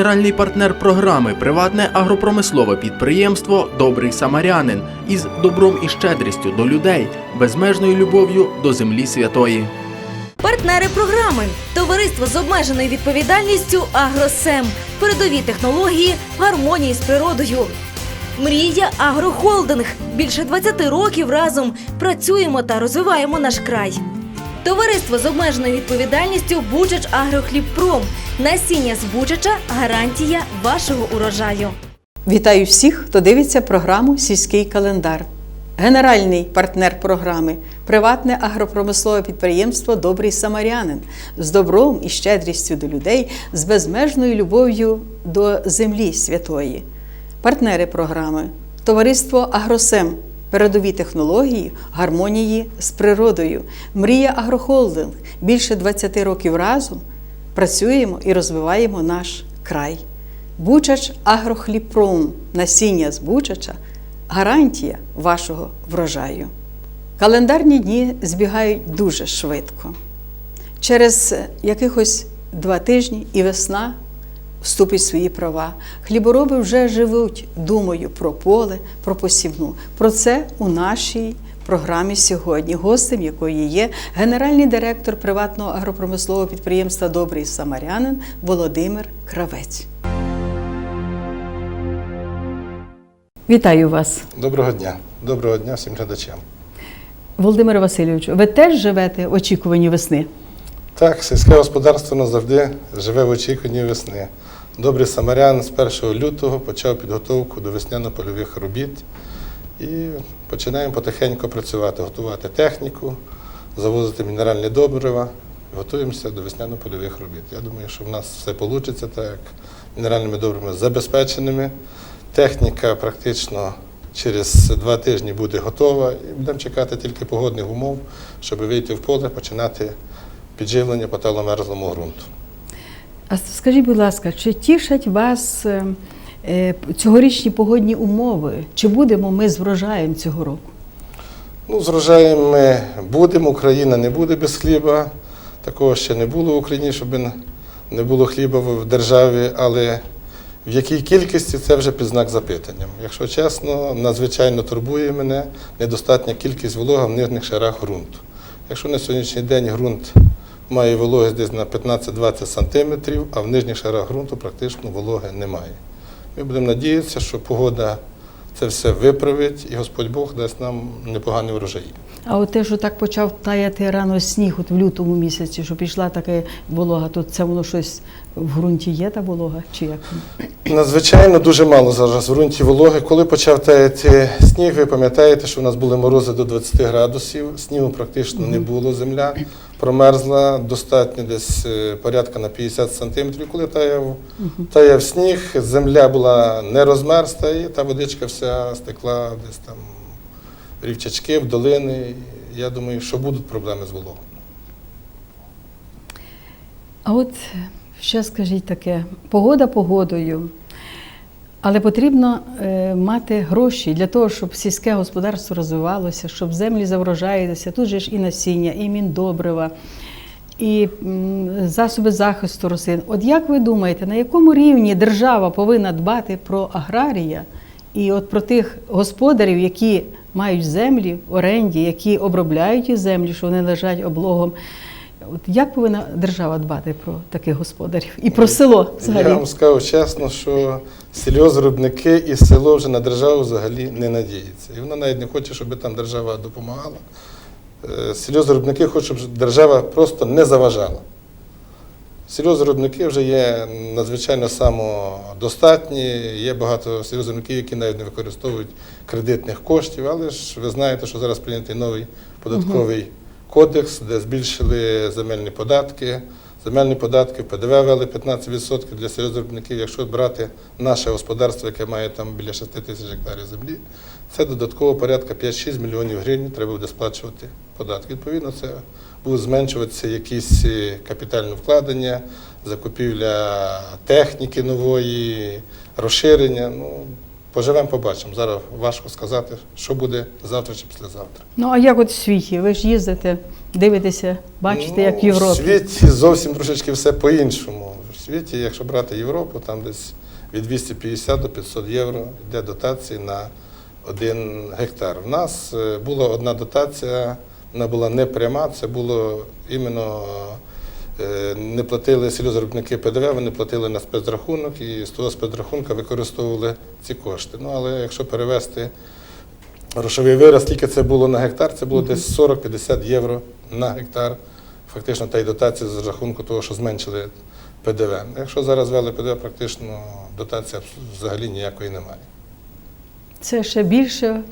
Генеральний партнер програми приватне агропромислове підприємство Добрий Самарянин із добром і щедрістю до людей, безмежною любов'ю до землі святої. Партнери програми Товариство з обмеженою відповідальністю Агросем. Передові технології гармонії з природою. Мрія Агрохолдинг. Більше 20 років разом працюємо та розвиваємо наш край. Товариство з обмеженою відповідальністю Бучач Агрохлібпром. Насіння з Бучача гарантія вашого урожаю. Вітаю всіх, хто дивиться програму Сільський календар. Генеральний партнер програми приватне агропромислове підприємство Добрий Самарянин з добром і щедрістю до людей, з безмежною любов'ю до землі святої. Партнери програми Товариство Агросем. Передові технології гармонії з природою. Мрія Агрохолдинг. Більше 20 років разом працюємо і розвиваємо наш край. Бучач Агрохліпром, насіння з Бучача гарантія вашого врожаю. Календарні дні збігають дуже швидко. Через якихось два тижні і весна вступить в свої права. Хлібороби вже живуть думою про поле, про посівну. Про це у нашій програмі сьогодні, гостем якої є генеральний директор приватного агропромислового підприємства Добрий Самарянин Володимир Кравець. Вітаю вас, Доброго дня. Доброго дня всім глядачам. Володимире Васильовичу. Ви теж живете в очікуванні весни? Так, сільське господарство назавжди живе в очікуванні весни. Добрий самарян з 1 лютого почав підготовку до весняно-польових робіт і починаємо потихеньку працювати, готувати техніку, завозити мінеральні добрива, готуємося до весняно-польових робіт. Я думаю, що в нас все вийде, так мінеральними добривами забезпеченими. Техніка практично через два тижні буде готова і будемо чекати тільки погодних умов, щоб вийти в поле, починати підживлення по таломерзлому ґрунту. А скажіть, будь ласка, чи тішать вас е, е, цьогорічні погодні умови? Чи будемо ми з врожаєм цього року? Ну, з врожаєм ми будемо, Україна не буде без хліба. Такого ще не було в Україні, щоб не було хліба в державі, але в якій кількості це вже під знак запитання. Якщо чесно, надзвичайно турбує мене недостатня кількість волога в нижніх шарах ґрунту. Якщо на сьогоднішній день ґрунт має вологість десь на 15-20 сантиметрів, а в нижніх шарах ґрунту практично вологи немає. Ми будемо надіятися, що погода це все виправить і Господь Бог дасть нам непоганий врожай. А от те, що так почав таяти рано сніг, от в лютому місяці, що пішла така волога, то це воно щось в ґрунті є та волога, чи як? Надзвичайно дуже мало зараз в ґрунті вологи. Коли почав таяти сніг, ви пам'ятаєте, що у нас були морози до 20 градусів, снігу практично не було, земля промерзла достатньо десь е, порядка на 50 сантиметрів. Коли таяв, таяв сніг, земля була не розмерзта, і та водичка вся стекла десь там в рівчачки, в долини. Я думаю, що будуть проблеми з вологою. А от ще скажіть таке: погода погодою. Але потрібно е, мати гроші для того, щоб сільське господарство розвивалося, щоб землі заврожаїлися. Тут же ж і насіння, і міндобрива, і м, засоби захисту рослин. От як ви думаєте, на якому рівні держава повинна дбати про аграрія і от про тих господарів, які мають землі в оренді, які обробляють ті землі, що вони лежать облогом? От як повинна держава дбати про таких господарів і про село взагалі? Я вам скажу чесно, що сільгоспвиробники і село вже на державу взагалі не надіється. І вона навіть не хоче, щоб там держава допомагала. Е, Сільгоспвиробники хочуть, щоб держава просто не заважала. Сільгоспвиробники вже є надзвичайно самодостатні, є багато сільгоспвиробників, які навіть не використовують кредитних коштів, але ж ви знаєте, що зараз прийнятий новий податковий кодекс, де збільшили земельні податки. Земельні податки, ПДВ ввели 15% для сільгоспвиробників. Якщо брати наше господарство, яке має там біля 6 тисяч гектарів землі, це додатково порядка 5-6 мільйонів гривень треба буде сплачувати податки. Відповідно, це будуть зменшуватися якісь е, капітальні вкладення, закупівля техніки нової, розширення. Ну, поживемо, побачимо. Зараз важко сказати, що буде завтра чи післязавтра. Ну а як от в світі? Ви ж їздите, дивитеся, бачите, як в Ну, Європі. В світі зовсім трошечки все по-іншому. В світі, якщо брати Європу, там десь від 250 до 500 євро йде дотації на один гектар. У нас е, була одна дотація, вона була не пряма, це було іменно не платили сільгоспвиробники ПДВ, вони платили на спецрахунок і з того спецрахунка використовували ці кошти. Ну але якщо перевести грошовий вираз, скільки це було на гектар, це було десь 40-50 євро на гектар. Фактично та й дотація з рахунку того, що зменшили ПДВ. Якщо зараз ввели ПДВ, практично дотації взагалі ніякої немає. Це ще більше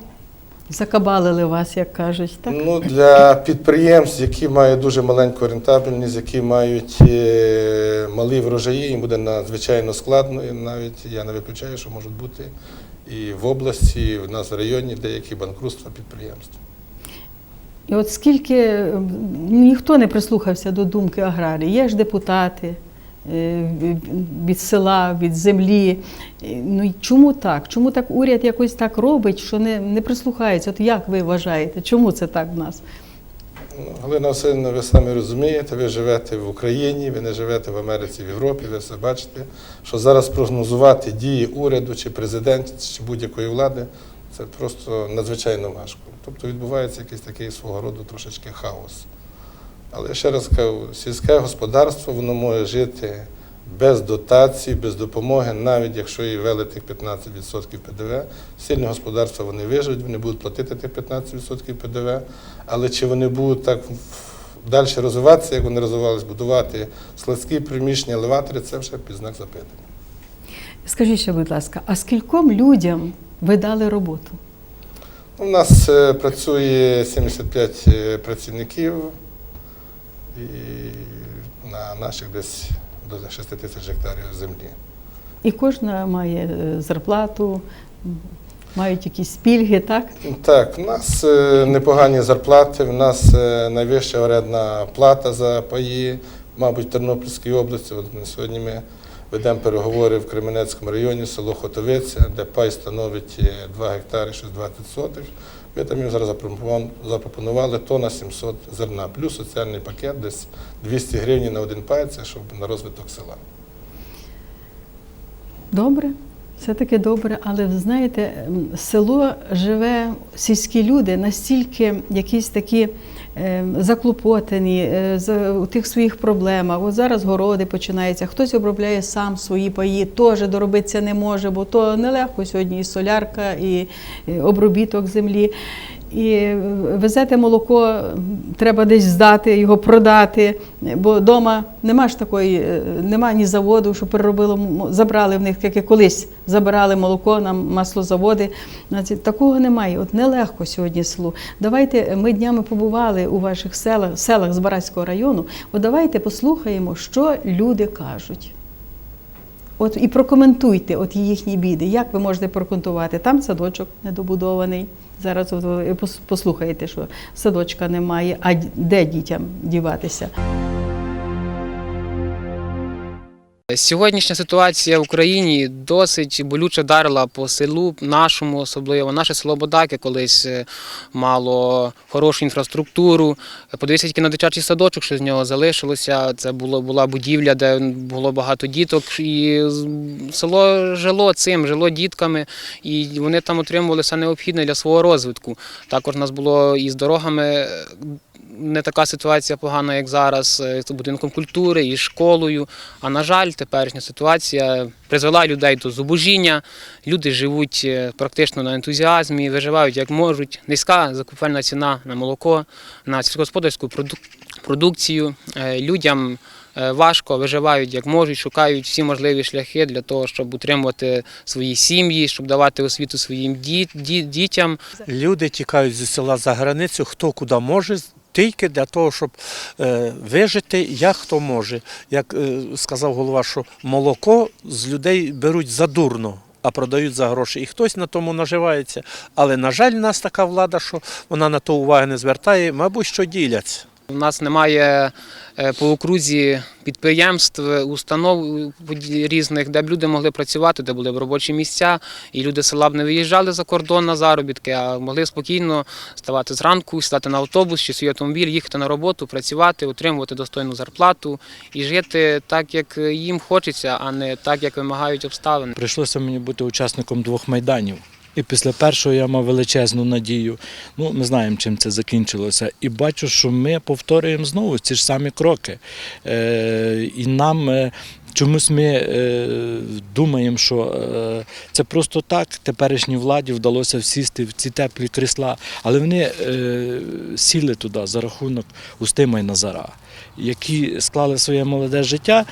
закабалили вас, як кажуть, так? Ну, для підприємств, які мають дуже маленьку рентабельність, які мають е, малі врожаї, їм буде надзвичайно складно. І навіть я не виключаю, що можуть бути і в області, і в нас в районі деякі банкрутства підприємств. І от скільки ніхто не прислухався до думки аграрії, є ж депутати від села, від землі. Е, Ну чому так? Чому так уряд якось так робить, що не, не прислухається? От як ви вважаєте, чому це так в нас? Галина Васильівна, ви самі розумієте, ви живете в Україні, ви не живете в Америці, в Європі, ви все бачите, що зараз прогнозувати дії уряду чи президента, чи будь-якої влади це просто надзвичайно важко. Тобто відбувається якийсь такий свого роду трошечки хаос. Але ще раз кажу, сільське господарство воно може жити без дотацій, без допомоги, навіть якщо і ввели тих 15% ПДВ. Сильні господарства вони виживуть, вони будуть платити тих 15% ПДВ. Але чи вони будуть так далі розвиватися, як вони розвивалися, будувати складські приміщення, елеватори, це вже під знак запитання. Скажіть ще, будь ласка, а скільком людям ви дали роботу? У нас е, працює 75 е, працівників і на наших десь до 6 тисяч гектарів землі. І кожна має е, зарплату, мають якісь пільги, так? Так, в нас е, непогані зарплати, в нас е, найвища орендна плата за паї, мабуть, в Тернопільській області. От сьогодні ми ведемо переговори в Кременецькому районі, село Хотовиця, де пай становить е, 2 гектари 620 сотих. Ми там їм зараз запропонували- тонна 700 зерна, плюс соціальний пакет десь 200 гривень на один пай, це щоб на розвиток села. Добре, все-таки добре, але знаєте, село живе, сільські люди настільки якісь такі е, заклопотані е, у тих своїх проблемах. От зараз городи починаються, хтось обробляє сам свої паї, теж доробитися не може, бо то нелегко сьогодні і солярка, і обробіток землі. І е, везете молоко, треба десь здати, його продати, бо вдома нема ж такої, е, нема ні заводу, що переробило, забрали в них, як і колись забирали молоко на маслозаводи. Такого немає. От нелегко сьогодні селу. Давайте ми днями побували у ваших селах, селах з Барацького району. От давайте послухаємо, що люди кажуть. От і прокоментуйте от їхні біди. Як ви можете прокоментувати? Там садочок недобудований. Зараз послухаєте, що садочка немає, а де дітям діватися? Сьогоднішня ситуація в Україні досить болюче дарила по селу нашому, особливо наше село Бодаки колись е, мало хорошу інфраструктуру. Подивіться тільки на дитячий садочок, що з нього залишилося. Це було була будівля, де було багато діток, і село жило цим, жило дітками, і вони там отримували все необхідне для свого розвитку. Також у нас було і з дорогами. Не така ситуація погана, як зараз, е, з будинком культури і школою. А на жаль, теперішня ситуація призвела людей до зубожіння. Люди живуть е, практично на ентузіазмі, виживають як можуть. Низька закупівельна ціна на молоко, на сільськогосподарську продукцію. Е, Людям важко виживають як можуть, шукають всі можливі шляхи для того, щоб утримувати свої сім'ї, щоб давати освіту своїм ді- ді- дітям. Люди тікають зі села за границю, хто куди може, тільки для того, щоб е, вижити, як хто може. Як е, сказав голова, що молоко з людей беруть задурно, а продають за гроші. І хтось на тому наживається. Але, на жаль, в нас така влада, що вона на то уваги не звертає, мабуть, що діляться. У нас немає е, по окрузі підприємств, установ різних, де б люди могли працювати, де були б робочі місця, і люди села б не виїжджали за кордон на заробітки, а могли спокійно ставати зранку, сідати на автобус чи свій автомобіль, їхати на роботу, працювати, отримувати достойну зарплату і жити так, як їм хочеться, а не так, як вимагають обставини. Прийшлося мені бути учасником двох майданів. І після першого я мав величезну надію. Ну, ми знаємо, чим це закінчилося. І бачу, що ми повторюємо знову ці ж самі кроки. Е, і нам е, чомусь ми е, думаємо, що е, це просто так теперішній владі вдалося всісти в ці теплі крісла, але вони е, сіли туди за рахунок Устима і Назара, які склали своє молоде життя.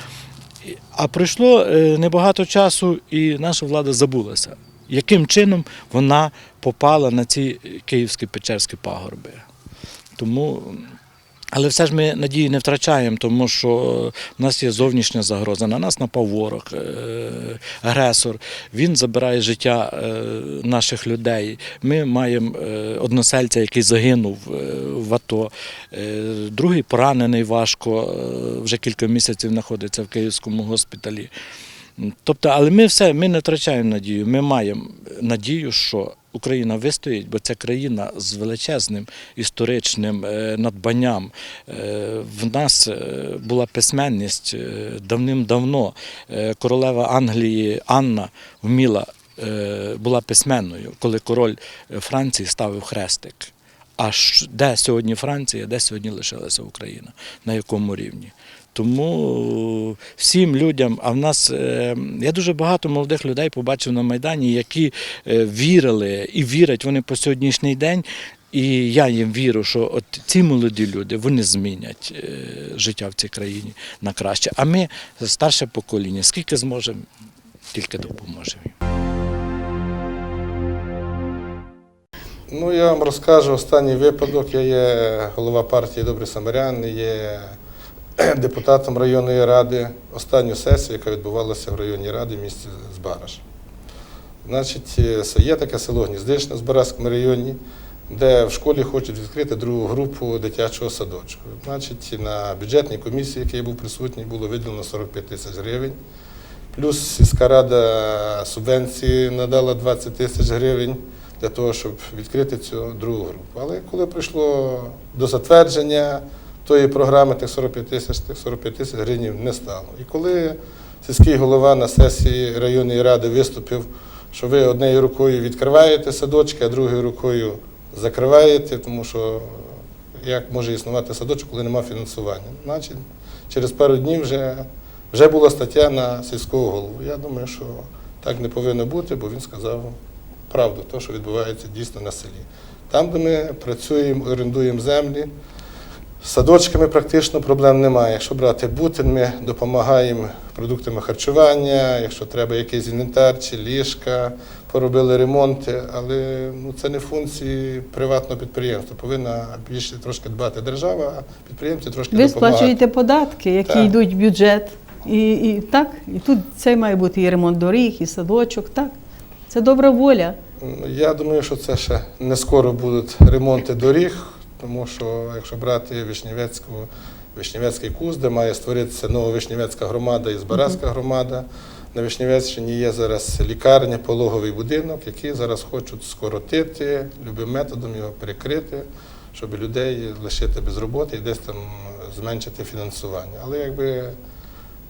А пройшло е, небагато часу, і наша влада забулася, яким чином вона попала на ці київські печерські пагорби. Тому, але все ж ми надії не втрачаємо, тому що в нас є зовнішня загроза. На нас напав ворог, е, агресор. Він забирає життя е, наших людей. Ми маємо е, односельця, який загинув в АТО. Другий поранений важко, вже кілька місяців знаходиться в київському госпіталі. Тобто, але ми все, ми не втрачаємо надію. Ми маємо надію, що Україна вистоїть, бо це країна з величезним історичним е, надбанням. Е, В нас е, була письменність давним-давно. Королева Англії Анна вміла була письменною, коли король Франції ставив хрестик. А де сьогодні Франція, де сьогодні лишилася Україна, на якому рівні? Тому всім людям, а в нас е, я дуже багато молодих людей побачив на Майдані, які е, вірили і вірять вони по сьогоднішній день. І я їм вірю, що от ці молоді люди вони змінять е, життя в цій країні на краще. А ми, старше покоління, скільки зможемо, тільки допоможемо. Ну, я вам розкажу останній випадок. Я є голова партії Добрий Самарян, є депутатом районної ради. Останню сесію, яка відбувалася в районній раді в місті Збараж. Значить, е, є таке село Гніздишне в Збаразькому районі, де в школі хочуть відкрити другу групу дитячого садочку. Значить, на бюджетній комісії, який був присутній, було виділено 45 тисяч гривень. Плюс сільська рада субвенції надала 20 тисяч гривень для того, щоб відкрити цю другу групу. Але коли прийшло до затвердження тої програми, тих 45 тисяч, тих 45 тисяч гривень не стало. І коли сільський голова на сесії районної ради виступив, що ви однією рукою відкриваєте садочки, а другою рукою закриваєте, тому що як може існувати садочок, коли немає фінансування. Значить, через пару днів вже, вже була стаття на сільського голову. Я думаю, що так не повинно бути, бо він сказав правду, те, що відбувається дійсно на селі. Там, де ми працюємо, орендуємо землі, з садочками практично проблем немає. Якщо брати бутин, ми допомагаємо продуктами харчування, якщо треба якийсь інвентар чи ліжка, поробили ремонти, але ну, це не функції приватного підприємства. Повинна більше трошки дбати держава, а підприємці трошки Ви допомагати. сплачуєте податки, які Так. йдуть в бюджет. І, і так, і тут це має бути і ремонт доріг, і садочок. Так. Це добра воля. Ну, Я думаю, що це ще не скоро будуть ремонти доріг, тому що якщо брати Вишнівецьку, Вишнівецький куз, де має створитися нова Вишнівецька громада і Збаразька громада. На Вишнівецьчині є зараз лікарня, пологовий будинок, який зараз хочуть скоротити, любим методом його перекрити, щоб людей лишити без роботи і десь там зменшити фінансування. Але якби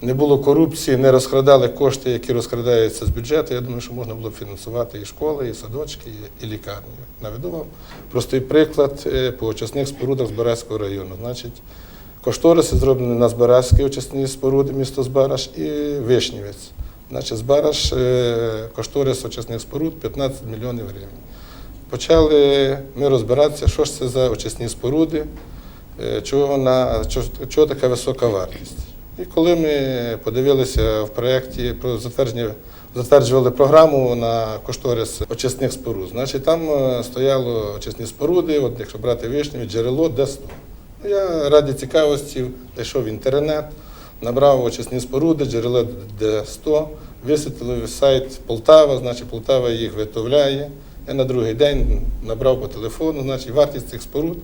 не було корупції, не розкрадали кошти, які розкрадаються з бюджету. Я думаю, що можна було б фінансувати і школи, і садочки, і лікарні. Наведу вам простий приклад е, по очисних спорудах Збаразького району. Значить, кошториси зроблені на Збаразькій очисні споруди, місто Збараж і Вишнівець. Значить, Збараж, е, кошторис очисних споруд 15 мільйонів гривень. Почали ми розбиратися, що ж це за очисні споруди, е, чого, вона, чого така висока вартість. І коли ми подивилися в проєкті про затвердження, затверджували програму на кошторис очисних споруд, значить там е, стояло очисні споруди, от якщо брати вишню, джерело Д100. Ну, Я раді цікавості зайшов в інтернет, набрав очисні споруди, джерело Д100, висвітлив сайт Полтава, значить Полтава їх виготовляє. Я на другий день набрав по телефону, значить вартість цих споруд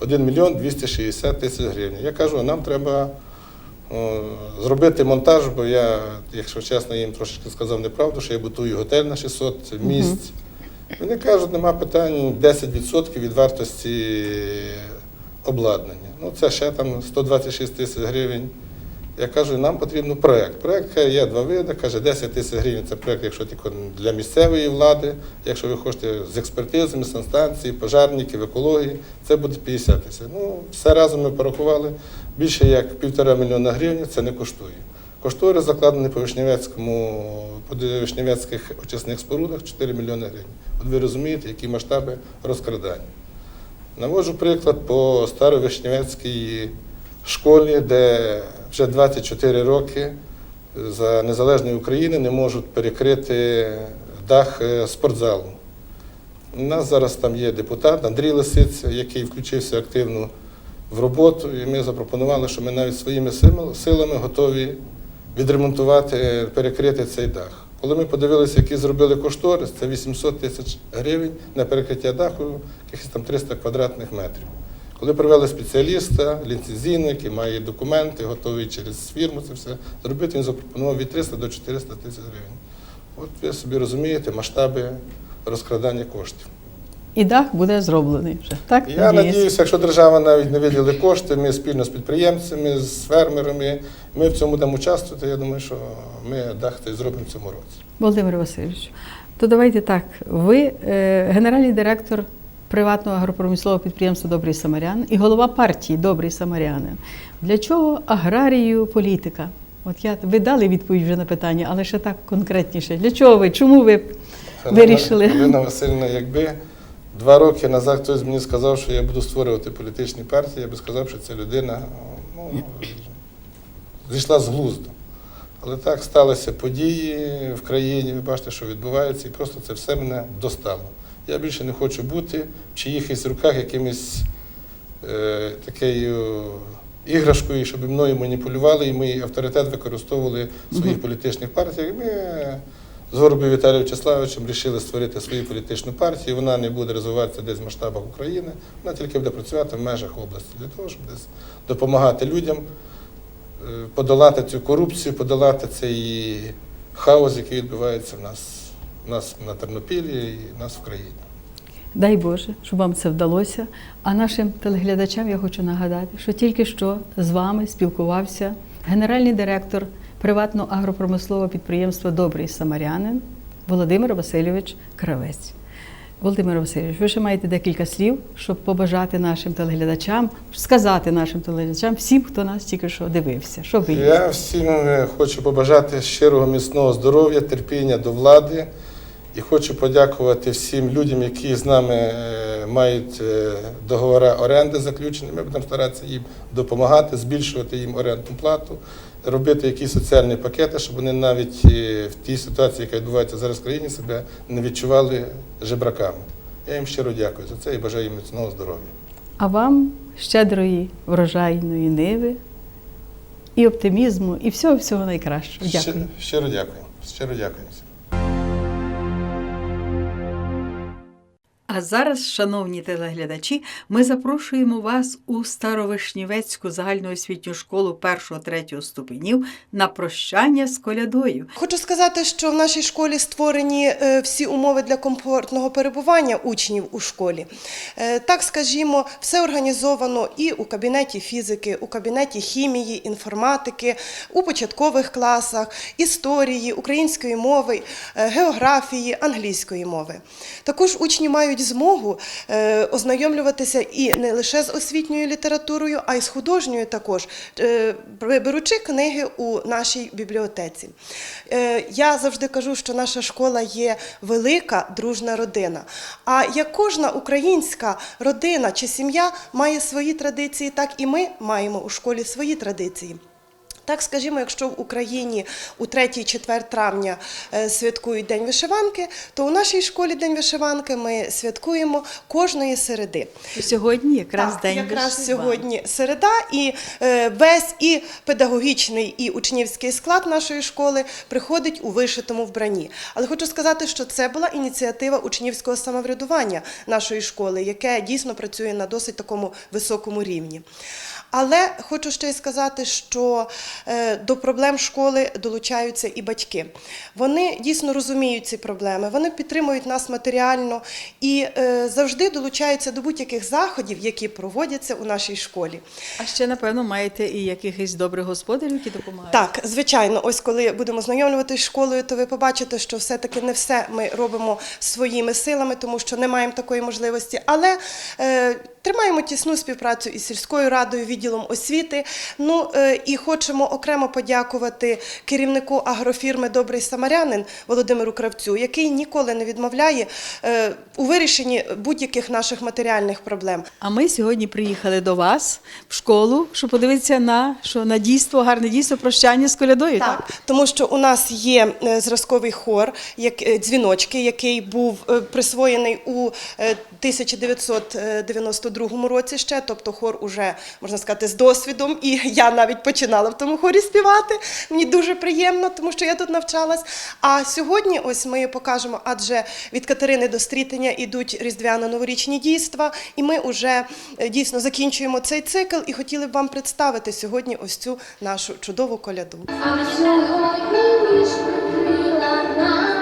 1 мільйон 260 тисяч гривень. Я кажу, нам треба зробити монтаж, бо я, якщо чесно, їм трошечки сказав неправду, що я бутую готель на 600 місць. Вони кажуть, нема питань 10% від вартості обладнання. Ну, це ще там 126 тисяч гривень. Я кажу, нам потрібен проєкт. Проєкт є два види, каже, 10 тисяч гривень це проєкт, якщо тільки для місцевої влади, якщо ви хочете з експертизами, санстанції, пожарників, екології, це буде 50 тисяч. Ну, все разом ми порахували, більше як півтора мільйона гривень це не коштує. Кошторис закладений по Вишневецькому, по Вишневецьких очисних спорудах 4 мільйони гривень. От ви розумієте, які масштаби розкрадання. Наводжу приклад по Старовишневецькій школі, де вже 24 роки за незалежної України не можуть перекрити дах е, спортзалу. У нас зараз там є депутат Андрій Лисиця, який включився активно в роботу, і ми запропонували, що ми навіть своїми силами- силами готові відремонтувати, перекрити цей дах. Коли ми подивилися, які зробили кошторис, це 800 тисяч гривень на перекриття даху, якихось там 300 квадратних метрів. Коли привели спеціаліста, ліцензійного, який має документи, готовий через фірму це все зробити, він запропонував від 300 до 400 тисяч гривень. От ви собі розумієте масштаби розкрадання коштів. І дах буде зроблений вже. Так? Я надіюся, якщо держава навіть не виділи кошти, ми спільно з підприємцями, з фермерами, ми в цьому будемо участвувати. Я думаю, що ми дах цей зробимо в цьому році. Володимир Васильович, то давайте так. Ви е, генеральний директор приватного агропромислового підприємства Добрий Самарян і голова партії Добрий Самарянин. Для чого аграрію політика? От я ви дали відповідь вже на питання, але ще так конкретніше. Для чого ви? Чому ви вирішили? Галина Васильівна, якби два роки назад хтось мені сказав, що я буду створювати політичні партії, я би сказав, що ця людина ну, зійшла з глузду. Але так сталися події в країні, ви бачите, що відбувається, і просто це все мене достало. Я більше не хочу бути в чиїхось руках якимось е, такою іграшкою, щоб мною маніпулювали і мій авторитет використовували в своїх політичних партіях. Ми з Горобою Віталієм Вячеславовичем вирішили створити свою політичну партію. Вона не буде розвиватися десь в масштабах України, вона тільки буде працювати в межах області для того, щоб десь допомагати людям е, подолати цю корупцію, подолати цей хаос, який відбувається в нас, нас на Тернопіллі і нас в країні. Дай Боже, щоб вам це вдалося. А нашим телеглядачам я хочу нагадати, що тільки що з вами спілкувався генеральний директор приватного агропромислового підприємства Добрий Самарянин Володимир Васильович Кравець. Володимир Васильович, ви ще маєте декілька слів, щоб побажати нашим телеглядачам, сказати нашим телеглядачам, всім, хто нас тільки що дивився. Що ви? Я всім е, хочу побажати щирого міцного здоров'я, терпіння до влади. І хочу подякувати всім людям, які з нами е, мають е, договори оренди заключені. Ми будемо старатися їм допомагати, збільшувати їм орендну плату, робити якісь соціальні пакети, щоб вони навіть е, в тій ситуації, яка відбувається зараз в країні, себе не відчували жебраками. Я їм щиро дякую за це і бажаю їм міцного здоров'я. А вам щедрої врожайної ниви і оптимізму, і всього всього найкращого. Дякую. Щиро, щиро дякую. Щиро дякую. А зараз, шановні телеглядачі, ми запрошуємо вас у Старовишнівецьку загальноосвітню школу 1-3 ступенів на прощання з колядою. Хочу сказати, що в нашій школі створені е, всі умови для комфортного перебування учнів у школі. Е, Так, скажімо, все організовано і у кабінеті фізики, у кабінеті хімії, інформатики, у початкових класах, історії, української мови, е, географії, англійської мови. Також учні мають змогу е, ознайомлюватися і не лише з освітньою літературою, а й з художньою також, е, беручи книги у нашій бібліотеці. Е, Я завжди кажу, що наша школа є велика дружна родина. А як кожна українська родина чи сім'я має свої традиції, так і ми маємо у школі свої традиції. Так, скажімо, якщо в Україні у 3-4 травня е, святкують День вишиванки, то у нашій школі День вишиванки ми святкуємо кожної середи. Сьогодні якраз Так, день якраз вишиванки. сьогодні середа, і е, весь і педагогічний, і учнівський склад нашої школи приходить у вишитому вбранні. Але хочу сказати, що це була ініціатива учнівського самоврядування нашої школи, яке дійсно працює на досить такому високому рівні. Але хочу ще й сказати, що до проблем школи долучаються і батьки. Вони дійсно розуміють ці проблеми, вони підтримують нас матеріально і е, завжди долучаються до будь-яких заходів, які проводяться у нашій школі. А ще, напевно, маєте і якихось добрих господарів, які допомагають. Так, звичайно, ось коли будемо знайомлюватися з школою, то ви побачите, що все-таки не все ми робимо своїми силами, тому що не маємо такої можливості. Але е, Тримаємо тісну співпрацю із сільською радою, відділом освіти. Ну е, і хочемо окремо подякувати керівнику агрофірми Добрий Самарянин Володимиру Кравцю, який ніколи не відмовляє е, у вирішенні будь-яких наших матеріальних проблем. А ми сьогодні приїхали до вас в школу, щоб подивитися на що на дійство, гарне дійство прощання з колядою. Так, так? тому що у нас є е, зразковий хор, як дзвіночки, який був присвоєний у 1992 Другому році ще, тобто хор уже можна сказати з досвідом. І я навіть починала в тому хорі співати. Мені дуже приємно, тому що я тут навчалась. А сьогодні, ось ми покажемо, адже від Катерини до стрітення йдуть різдвяно-новорічні дійства, і ми вже е, дійсно закінчуємо цей цикл і хотіли б вам представити сьогодні ось цю нашу чудову коляду. А сьогодні ніж прикрила нас.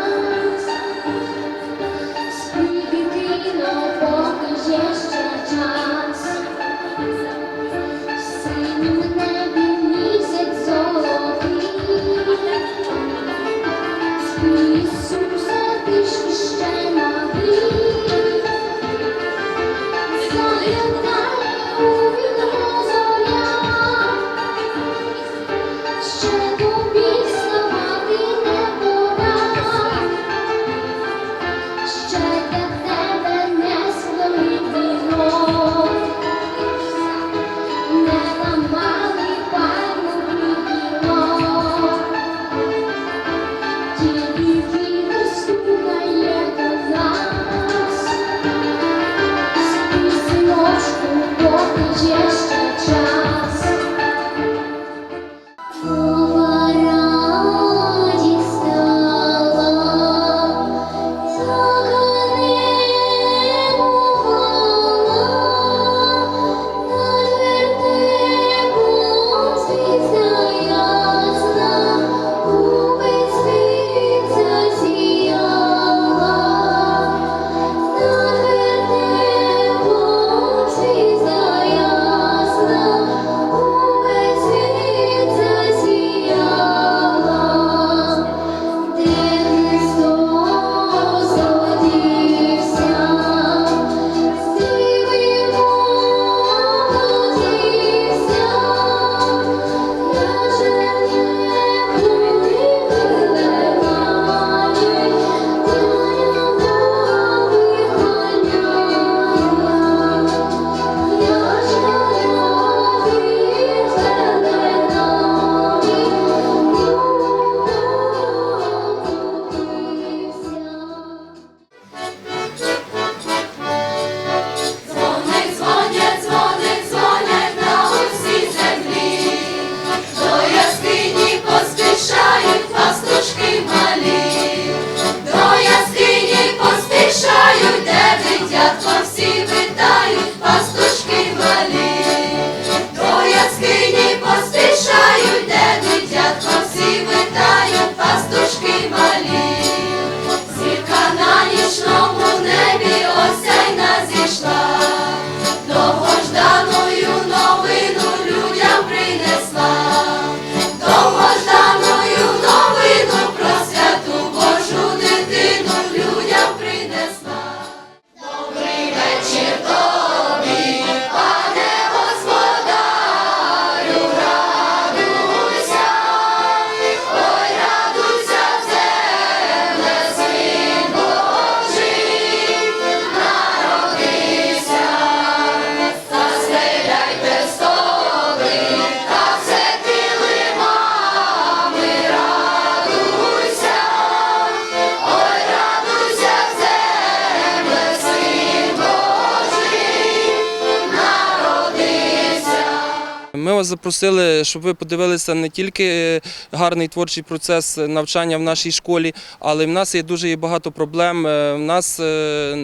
Ми вас запросили, щоб ви подивилися не тільки гарний творчий процес навчання в нашій школі, але в нас є дуже багато проблем. Е, В нас е,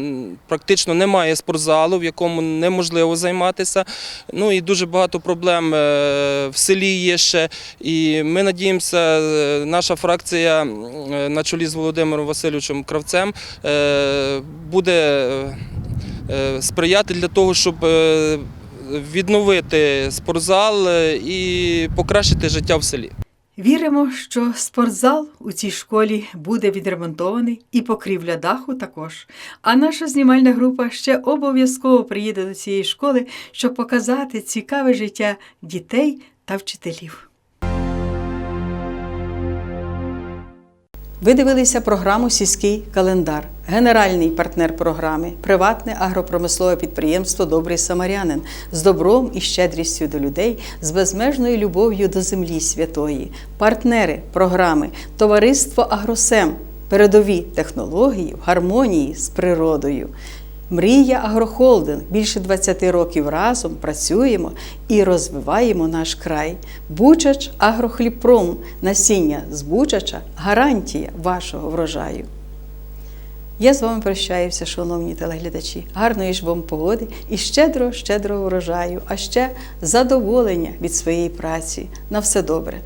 практично немає спортзалу, в якому неможливо займатися. Ну і дуже багато проблем е, в селі є ще. І ми надіємося, е, наша фракція е, на чолі з Володимиром Васильовичем Кравцем е, буде е, сприяти для того, щоб е, відновити спортзал е, і покращити життя в селі. Віримо, що спортзал у цій школі буде відремонтований і покрівля даху також. А наша знімальна група ще обов'язково приїде до цієї школи, щоб показати цікаве життя дітей та вчителів. Ви дивилися програму Сільський календар. Генеральний партнер програми приватне агропромислове підприємство Добрий Самарянин з добром і щедрістю до людей, з безмежною любов'ю до землі святої. Партнери програми Товариство Агросем. Передові технології в гармонії з природою. Мрія Агрохолдинг. Більше 20 років разом працюємо і розвиваємо наш край. Бучач Агрохлібпром. Насіння з Бучача гарантія вашого врожаю. Я з вами прощаюся, шановні телеглядачі. Гарної ж вам погоди і щедро, щедрого врожаю, а ще задоволення від своєї праці. На все добре.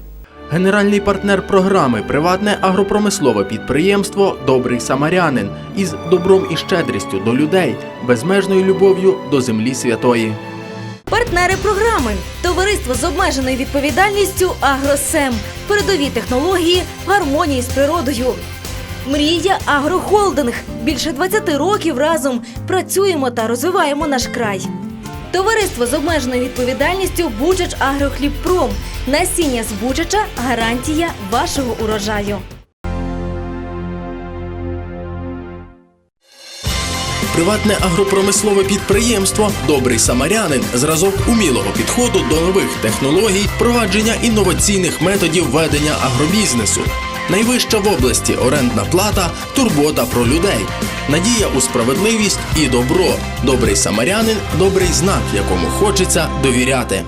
Генеральний партнер програми приватне агропромислове підприємство Добрий Самарянин із добром і щедрістю до людей, безмежною любов'ю до землі святої. Партнери програми Товариство з обмеженою відповідальністю Агросем. Передові технології в гармонії з природою. Мрія Агрохолдинг. Більше 20 років разом працюємо та розвиваємо наш край. Товариство з обмеженою відповідальністю Бучач Агрохлібпром. Насіння з Бучача гарантія вашого урожаю. Приватне агропромислове підприємство Добрий Самарянин зразок умілого підходу до нових технологій, впровадження інноваційних методів ведення агробізнесу. Найвища в області орендна плата, турбота про людей, надія у справедливість і добро. Добрий самарянин добрий знак, якому хочеться довіряти.